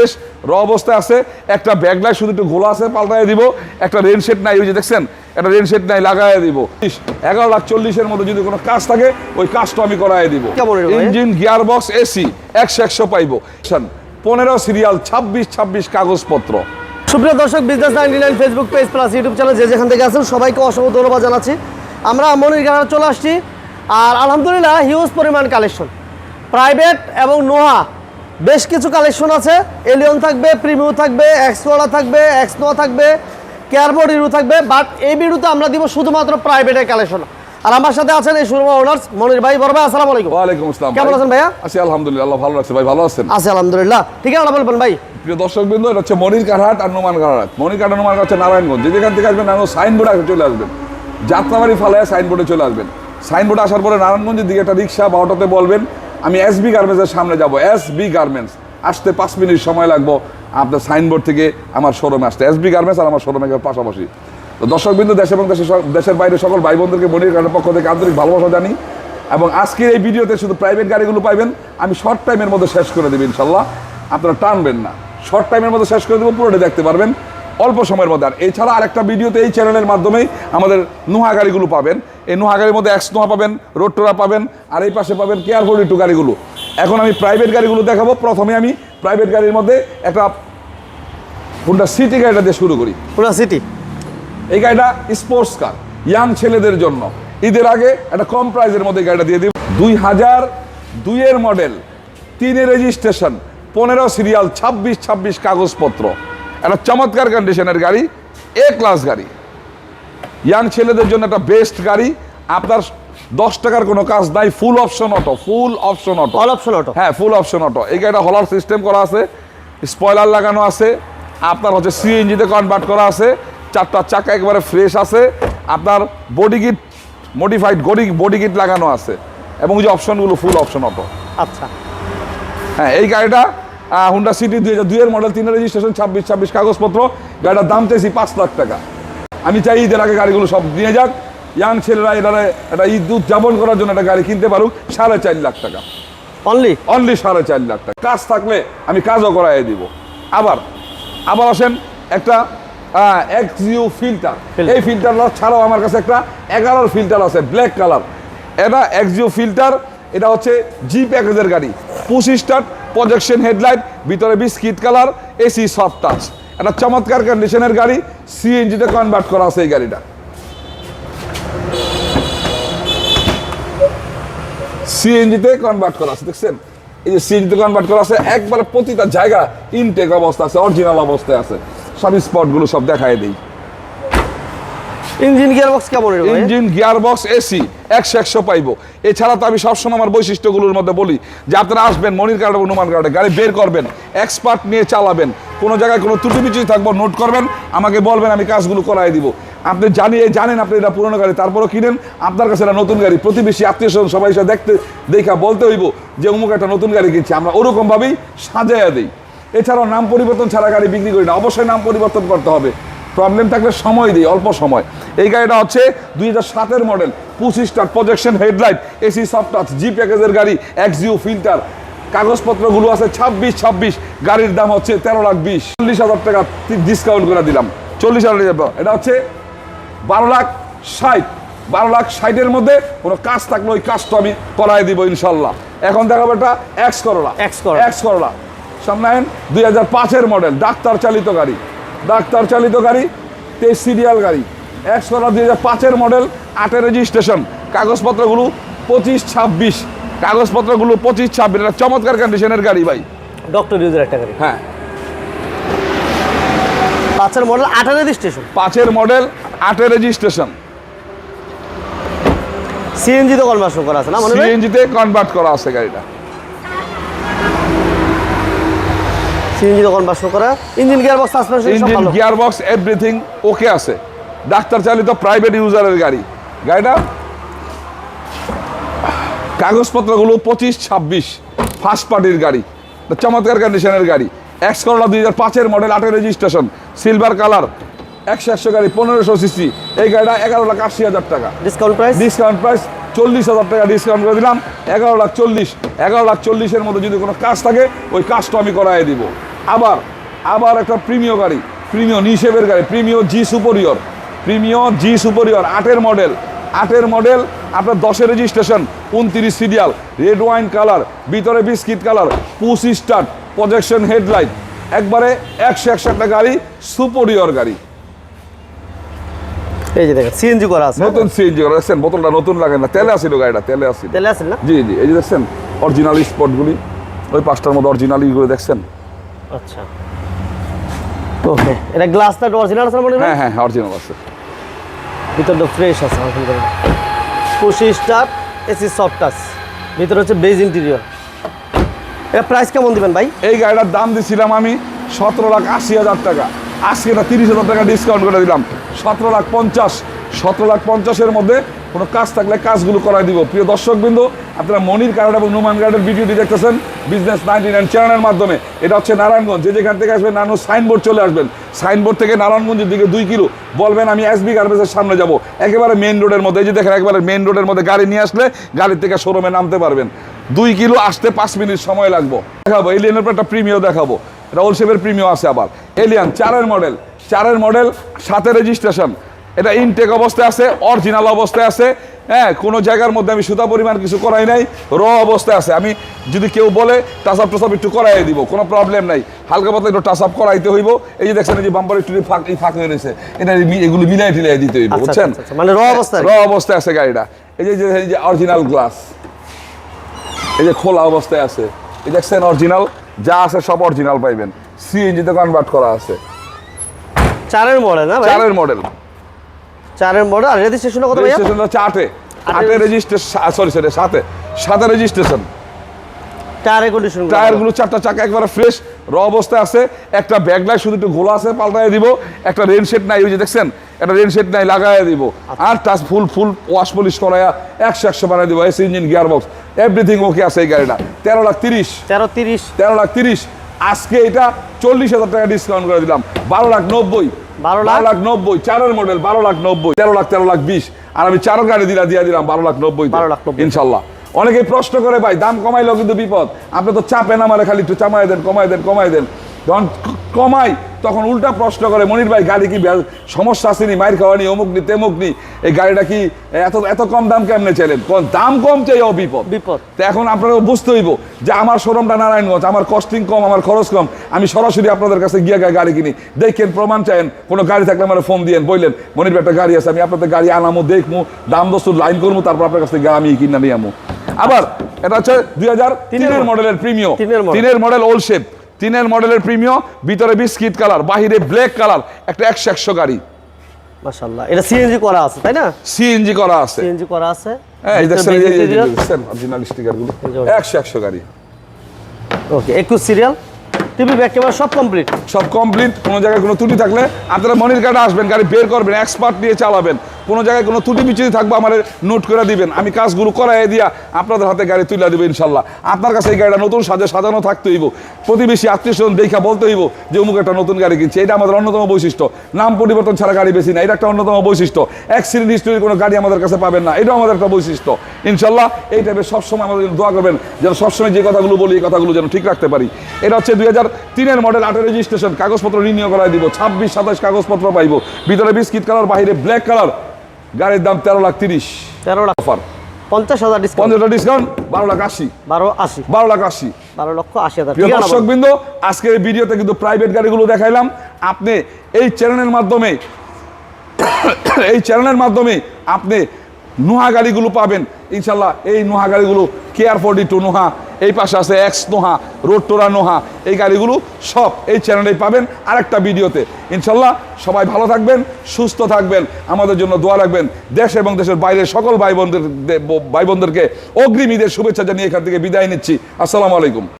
বেশ র অবস্থায় আছে। একটা ব্যাগলাইট শুধু একটু গোলা আছে পাল্টাই দিব। একটা রেন সেট নাই ওই যে দেখছেন? একটা রেন সেট নাই লাগাই দিব। এগারো লাখ চল্লিশের মধ্যে যদি কোনো কাজ থাকে ওই কাজটা আমি করাই দিব? ইঞ্জিন গিয়ার বক্স এসি একশো একশো পাইবো। পনেরো সিরিয়াল ছাব্বিশ ছাব্বিশ কাগজপত্র। সুপ্রিয় দর্শক business ninety nine Facebook page plus YouTube channel যে যেখান থেকে আছেন সবাইকে অসংখ্য ধন্যবাদ জানাচ্ছি। আমরা মনির গাড়া চলে আসছি। আর আলহামদুলিল্লাহ হিউজ পরিমাণ কালেকশন প্রাইভেট এবং নোহা বেশ কিছু কালেকশন আছে। এলিয়ন থাকবে প্রিমিও থাকবে এক্সওয়ালা থাকবে এক্স নোয়া থাকবে কেয়ারবোর্ড ইরু থাকবে বাট এই ভিডিওতে আমরা দিব শুধুমাত্র প্রাইভেটের কালেকশন আর আমার সাথে আছেন এই শোরুম ওনার্স মনির ভাই বড় ভাই আসসালামু আলাইকুম। ওয়ালাইকুম আসসালাম কেমন আছেন ভাইয়া? আছি আলহামদুলিল্লাহ আল্লাহ ভালো রাখছে ভাই ভালো আছেন? আছে আলহামদুলিল্লাহ। ঠিক আছে বলবেন ভাই। প্রিয় দর্শক বিন্দু এটা হচ্ছে মনির কারহাট আর নোমান কারহাট। মনির কারহাট নোমান হচ্ছে নারায়ণগঞ্জ। যেখান থেকে আসবেন নারায়ণগঞ্জ সাইনবোর্ড আগে চলে আসবেন। যাত্রাবাড়ি ফালায় সাইনবোর্ডে চলে আসবেন। সাইনবোর্ডে আসার পরে নারায়ণগঞ্জের দিকে একটা রিক্সা বা অটোতে বলবেন আমি এস বি গার্মেন্টসের সামনে যাব। এস বি গার্মেন্টস আসতে পাঁচ মিনিট সময় লাগবো। আপনার সাইনবোর্ড থেকে আমার শোরুমে আসতে। এস বি গার্মেন্টস আর আমার শোরুমে পাশাপাশি। তো দর্শক বিন্দু দেশ এবং দেশের দেশের বাইরে সকল ভাই বোনদেরকে মনির কারহাটের পক্ষ থেকে আন্তরিক ভালোবাসা জানি এবং আজকের এই ভিডিওতে শুধু প্রাইভেট গাড়িগুলো পাইবেন, আমি শর্ট টাইমের মধ্যে শেষ করে দেবো ইনশাল্লাহ। আপনারা টানবেন না। শর্ট টাইমের মধ্যে শেষ করে দেবো পুরোটা দেখতে পারবেন। অল্প সময়ের মধ্যে। আর এছাড়া আরেকটা ভিডিওতে এই চ্যানেলের মাধ্যমেই আমাদের নোহা গাড়িগুলো পাবেন। এই নোহা গাড়ির মধ্যে এক্স নোহা পাবেন রোড টোরা পাবেন আর এই পাশে পাবেন কেয়ার ফোর টু গাড়িগুলো। এখন আমি প্রাইভেট গাড়িগুলো দেখাবো। প্রথমে আমি প্রাইভেট গাড়ির মধ্যে একটা হোন্ডা সিটি গাড়িটা দিয়ে শুরু করি। পুরা সিটি এই গাড়িটা স্পোর্টস কার ইয়াং ছেলেদের জন্য। ঈদের আগে একটা কম প্রাইজের মধ্যে গাড়িটা দিয়ে দিব। দুই হাজার দুইয়ের মডেল তিনের রেজিস্ট্রেশন পনেরো সিরিয়াল ছাব্বিশ ছাব্বিশ কাগজপত্র। একটা চমৎকার কন্ডিশনের গাড়ি এ ক্লাস গাড়ি। ইয়াং ছেলেদের জন্য একটা বেস্ট গাড়ি। আপনার দশ টাকার কোনো কাজ নাই full option auto full option auto all option auto হ্যাঁ ফুল অপশন অটো এই গাড়িটা হলার সিস্টেম করা আছে স্পয়লার লাগানো আছে আপনার হচ্ছে সিএনজিতে কনভার্ট করা আছে চারটা চাকা একবারে ফ্রেশ আছে আপনার body kit modified body body kit লাগানো আছে। এবং যে অপশনগুলো ফুল অপশন অটো আচ্ছা। হ্যাঁ এই গাড়িটা হুন্ডা সিটি দুই হাজার দুইয়ের মডেল তিনের রেজিস্ট্রেশন ছাব্বিশ ছাব্বিশ কাগজপত্র। গাড়িটার দাম চাইছি পাঁচ লাখ টাকা। আমি চাই ঈদের আগে গাড়িগুলো সব নিয়ে যাক। ইয়াং ছেলেরা এরা একটা ঈদ উদযাপন করার জন্য একটা গাড়ি কিনতে পারুক সাড়ে চার লাখ টাকা। অনলি অনলি সাড়ে চার লাখ টাকা। কাজ থাকলে আমি কাজও করাই দিব। আবার আবার আসেন একটা এক্সিউ ফিল্টার এই ফিল্টারটা ছাড়াও আমার কাছে একটা এগারোর ফিল্টার আছে ব্ল্যাক কালার এটা এক্সিউ ফিল্টার এটা হচ্ছে জি প্যাকেজের গাড়ি। পুশ স্টার্ট প্রজেকশন হেডলাইট ভিতরে biscuit colour AC soft touch একটা চমৎকার কন্ডিশনের গাড়ি সিএনজিতে কনভার্ট করা আছে এই গাড়িটা। সিএনজিতে কনভার্ট করা আছে, দেখছেন? এই যে সিএনজিতে কনভার্ট করা আছে, একবারে প্রতিটা জায়গা ইনটেক অবস্থা আছে অরিজিনাল অবস্থায় আছে। সব স্পটগুলো সব দেখায় দিই। ইঞ্জিন গিয়ার বক্স কেমন ইঞ্জিন গিয়ার বক্স এসি, একশো একশো পাইবো। এছাড়া তো আমি সবসময় আমার বৈশিষ্ট্যগুলোর মধ্যে বলি, যে আপনারা আসবেন, মনির কার্ড এবং নুমান কার্ডে, গাড়ি বের করবেন এক্সপার্ট নিয়ে চালাবেন, কোনো জায়গায় কোনো ত্রুটি বিচুটি থাকব নোট করবেন, আমাকে বলবেন, আমি কাজগুলো করাই দিব। আপনি জানিয়ে জানেন আপনি এটা পুরনো গাড়ি, তারপরও কিনেন, আপনার কাছে এটা নতুন গাড়ি, প্রতিবেশী, আত্মীয় স্বজন, সবাই এসে দেখতে, দেখা, বলতে হইব যে অমুক একটা নতুন গাড়ি কিনছি, আমরা ওরকমভাবেই সাজাইয়া দিই। এছাড়াও নাম পরিবর্তন ছাড়া গাড়ি বিক্রি করি না, অবশ্যই নাম পরিবর্তন করতে হবে। প্রবলেম থাকলে সময় দিই অল্প সময়। এই গাড়িটা হচ্ছে দুই হাজার সাতের মডেল পঁচিশ star projection headlight AC soft touch G প্যাকেজের গাড়ি এক্সিও ফিল্টার কাগজপত্রগুলো আছে ছাব্বিশ ছাব্বিশ গাড়ির দাম হচ্ছে তেরো লাখ বিশ। চল্লিশ হাজার টাকা ডিসকাউন্ট করে দিলাম। চল্লিশ হাজার টাকা। এটা হচ্ছে বারো লাখ ষাট। বারো লাখ ষাটের মধ্যে কোনো কাজ থাকলে ওই কাজটা আমি করাই দিব ইনশাল্লাহ। এখন দেখাবো এটা X Corolla X Corolla। X Corolla সামনে দুই হাজার পাঁচের মডেল ডাক্তার চালিত গাড়ি। ডাক্তার চালিত গাড়ি তেইশ সিরিয়াল গাড়ি। একশো দুই হাজার পাঁচের মডেল আটের রেজিস্ট্রেশন কাগজপত্রগুলো পঁচিশ ছাব্বিশ। কাগজপত্রগুলো পঁচিশ ছাব্বিশ এটা চমৎকার কন্ডিশনের গাড়ি ভাই। ডক্টর ইউজের একটা গাড়ি। হ্যাঁ। পাঁচের মডেল আঠারো রেজিস্ট্রেশন পাঁচের মডেল আটের রেজিস্ট্রেশন সিএনজি তো কনভার্সন করা আছে না সিএনজিতে কনভার্ট করা আছে গাড়িটা। সিএনজি তো কনভার্সন করা engine gear box suspension engine gear box everything okay আছে। ডাক্তার চালিত প্রাইভেট ইউজারের গাড়ি। গাড়িটা? কাগজপত্রগুলো পঁচিশ ছাব্বিশ ফার্স্ট পার্টির গাড়ি চমৎকার কন্ডিশনের গাড়ি। এক্স করোলা দুই হাজার পাঁচের মডেল আটের রেজিস্ট্রেশন সিলভার কালার একশো একশো গাড়ি পনেরোশো সিসি এই গাড়িটা এগারো লাখ আশি হাজার টাকা। ডিসকাউন্ট প্রাইস ডিসকাউন্ট প্রাইস চল্লিশ হাজার টাকা ডিসকাউন্ট করে দিলাম। এগারো লাখ চল্লিশ এগারো লাখ চল্লিশের মধ্যে যদি কোনো কাজ থাকে ওই কাজটা আমি করাই দিব। আবার আবার একটা প্রিমিয় গাড়ি প্রিমিয় নিশেবের গাড়ি প্রিমিয় জি সুপরিয়র প্রিমিয় জি সুপরিয়র আটের মডেল আটের মডেল আপনার দশের রেজিস্ট্রেশন উনত্রিশ সিরিয়াল রেড ওয়াইন কালার ভিতরে biscuit colour push start projection headlight একবারে একশো একশো একটা গাড়ি সুপরিয়র গাড়ি। এই যে দেখেন সিএনজি করা আছে। নতুন সিএনজি দেখছেন? বোতলটা নতুন লাগে না তেলে আসিল গাড়িটা তেলে আসিল তেলে না? জি জি এই যে দেখছেন অরিজিনাল স্পটগুলি ওই পাঁচটার মধ্যে অরিজিনাল ইগুলো দেখছেন। আচ্ছা। ওকে এটা গ্লাসটা অরিজিনাল আছে মনে হ্যাঁ? হ্যাঁ অরিজিনাল আছে। ভিতরটা ফ্রেশ আছে আলহামদুলিল্লাহ push start AC soft touch ভিতরে হচ্ছে বেজ ইন্টেরিয়র এটা প্রাইস কেমন দিবেন ভাই? এই গাড়িটার দাম দিছিলাম আমি সতেরো লাখ আশি হাজার টাকা। আজকে এটা তিরিশ হাজার টাকা ডিসকাউন্ট করে দিলাম। সতেরো লাখ পঞ্চাশ। সতেরো লাখ পঞ্চাশের মধ্যে কোনো কাজ থাকলে কাজগুলো করাই দিব। প্রিয় দর্শকবৃন্দ, আপনারা মনির কার্ড এবং নুমান কার্ডের ভিডিওটি দেখতেছেন বিজনেস নাইনটি নাইন চ্যানেলের মাধ্যমে। এটা হচ্ছে নারায়ণগঞ্জ যে যেখান থেকে আসবেন নারায়ণ সাইনবোর্ড চলে আসবেন। সাইনবোর্ড থেকে নারায়ণগঞ্জের দিকে দুই কিলো। বলবেন, আমি এসবি গার্মেন্টসের সামনে যাব। একেবারে মেন রোডের মধ্যে, এই যে দেখেন, একেবারে মেন রোডের মধ্যে গাড়ি নিয়ে আসলে গাড়ির থেকে শোরুমে নামতে পারবেন। দুই কিলো আসতে পাঁচ মিনিট সময় লাগবো। দেখাবো এলিয়ানের পর একটা প্রিমিয় দেখাবো। এটা ওলসেপের প্রিমিয় আছে আবার। এলিয়ান চারের মডেল চারের মডেল সাথে রেজিস্ট্রেশন এটা ইনটেক অবস্থায় আছে অরিজিনাল অবস্থায় আছে। হ্যাঁ কোনো জায়গার মধ্যে আমি সুতা পরিমাণ কিছু করাই নাই র অবস্থায় আছে। আমি যদি কেউ বলে টাচ আপ টাচ আপ একটু করাই দিব কোনো প্রবলেম নাই। হালকা পাতলা একটু টাচ আপ করাইতে হইব। এই যে দেখছেন এই যে বাম্পার একটু ফাঁক ফাঁক হয়ে রয়েছে। এটা এগুলো মিলাই টিলাই দিতে হইব আচ্ছা, বুঝছেন? আচ্ছা, আচ্ছা, মানে র অবস্থায়? র অবস্থায় আছে গাড়িটা। এই যে এই যে অরিজিনাল গ্লাস এই যে খোলা অবস্থায় আছে। এই দেখছেন অরিজিনাল যা আছে সব অরিজিনাল পাইবেন। সিএনজিতে কনভার্ট করা আছে। চারের মডেল না ভাই? চারের মডেল চারের মডেল। আর রেজিস্ট্রেশন কত ভাইয়া? রেজিস্ট্রেশন হচ্ছে আটে। আটে রেজিস্ট্রেশন সরি সরি সাথে সাথে রেজিস্ট্রেশন টায়ারের কন্ডিশন টায়ারগুলো চারটা চাকা একবারে ফ্রেশ র অবস্থায় আছে। একটা ব্যাগ লাইট শুধু একটু গোলা আছে পাল্টাই দিব। একটা রেন সেট নাই ওই যে দেখছেন? একটা রেন সেট নাই লাগাই দিব। আর touch full full wash polish করায়া একশো একশো বানাই দিব। AC engine gear box everything okay আছে এই গাড়িটা। তেরো লাখ তিরিশ। তেরো তিরিশ। তেরো লাখ তিরিশ। আজকে এটা চল্লিশ হাজার টাকা ডিসকাউন্ট করে দিলাম। বারো লাখ নব্বই। বারো লাখ? লাখ নব্বই চারের মডেল বারো লাখ নব্বই তেরো লাখ তেরো লাখ বিশ। আর আমি চারো গাড়ি দিলা দিয়ে দিলাম বারো লাখ নব্বই বারো লাখ। ইনশাল্লাহ। অনেকেই প্রশ্ন করে ভাই দাম কমাইলো কিন্তু বিপদ। আপনি তো চাপে না মানে খালি একটু চামাই দেন কমাই দেন কমাই দেন। যখন কমাই তখন উল্টা প্রশ্ন করে মনির ভাই গাড়ি কি সমস্যা আসেনি মাইর খাওয়া নি অমুক নি তেমুক নি? এই গাড়িটা কি এত এত কম দাম কেমনে চাইলেন? কোন দাম কম চাইও বিপদ। বিপদ। তো এখন আপনারা বুঝতে হইব যে আমার শোরুমটা নারায়ণগঞ্জ আমার কস্টিং কম আমার খরচ কম আমি সরাসরি আপনাদের কাছে গিয়ে গা- গাড়ি কিনি। দেখেন প্রমাণ চাইেন কোনো গাড়ি থাকলে আমার ফোন দিয়েন বললেন মনির ভাই একটা গাড়ি আছে আমি আপনাদের গাড়ি আনামো দেখমু দাম দস্তুর লাইন করব তারপর আপনার কাছ থেকে আমি কিনা নিয়ে আমু। আবার এটা হচ্ছে দুই হাজার তিনের মডেলের প্রিমিয় তিনের মডেল। তিনের মডেল ওল্ড শেপ তিনের মডেলের প্রিমিয় ভিতরে বিস্কিট কালার বাহিরে ব্ল্যাক কালার একটা একশো একশো গাড়ি। মাশাআল্লাহ। এটা সিএনজি করা আছে তাই না? সিএনজি করা আছে। সিএনজি করা আছে। এই দেখছেন এই। দেখছেন অরিজিনাল স্টিকারগুলো গাড়ি। ওকে একুশ সিরিয়াল টিভি ব্যাক ক্যামেরা সব কমপ্লিট সব কমপ্লিট কোনো জায়গায় কোনো ত্রুটি থাকলে আপনারা মনির কার্ডে আসবেন গাড়ি বের করবেন এক্সপার্ট নিয়ে চালাবেন। কোনো জায়গায় কোনো ত্রুটি বিচ্যুতি থাকবে, আমার নোট করে দিবেন। আমি কাজগুলো করাই দিয়া আপনাদের হাতে গাড়ি তুলে দেবো ইনশাল্লাহ। আপনার কাছে এই গাড়িটা নতুন সাজে সাজানো থাকতে হইব। প্রতিবেশী আত্মীয় স্বজন দেখা বলতে হইব যে, অমুক একটা নতুন গাড়ি কিনছে। এটা আমাদের অন্যতম বৈশিষ্ট্য। নাম পরিবর্তন ছাড়া গাড়ি বেশি না, এটা একটা অন্যতম বৈশিষ্ট্য। অ্যাক্সিডেন্ট হিস্টোরির কোনো গাড়ি আমাদের কাছে পাবেন না, এটাও আমাদের একটা বৈশিষ্ট্য। ইনশাল্লাহ, এই টাইপের সবসময় আমাদের দোয়া করবেন, যেন সবসময় যে কথাগুলো বলি, এই কথাগুলো যেন ঠিক রাখতে পারি। এটা হচ্ছে দুই হাজার তিনের মডেল আটের রেজিস্ট্রেশন কাগজপত্র রিনিউ করাই দিব, ছাব্বিশ, সাতাশ কাগজপত্র পাইব। ভিতরে বিস্কিট কালার বাইরে ব্ল্যাক কালার গাড়ির দাম তেরো লাখ তিরিশ। তেরো লাখ। অফার। পঞ্চাশ হাজার ডিসকাউন্ট পঞ্চাশটা ডিসকাউন্ট বারো লাখ আশি। বারো আশি। বারো লাখ আশি। বারো লক্ষ আশি হাজার। দর্শক বৃন্দ আজকের এই ভিডিওতে কিন্তু প্রাইভেট গাড়িগুলো দেখাইলাম। আপনি এই চ্যানেলের মাধ্যমে এই চ্যানেলের মাধ্যমে আপনি নোহা গাড়িগুলো পাবেন। ইনশাল্লাহ এই নোহা গাড়িগুলো কেয়ার ফোর্টি টু নোহা, এই পাশে আছে এক্স নোহা রোড টোরা নোহা, এই গাড়িগুলো সব এই চ্যানেলেই পাবেন আরেকটা ভিডিওতে। ইনশাল্লাহ সবাই ভালো থাকবেন, সুস্থ থাকবেন, আমাদের জন্য দোয়া রাখবেন। দেশ এবং দেশের বাইরের সকল ভাই বোনদের ভাই বোনদেরকে অগ্রিম ঈদের শুভেচ্ছা জানিয়ে এখান থেকে বিদায় নিচ্ছি। আসসালামু আলাইকুম।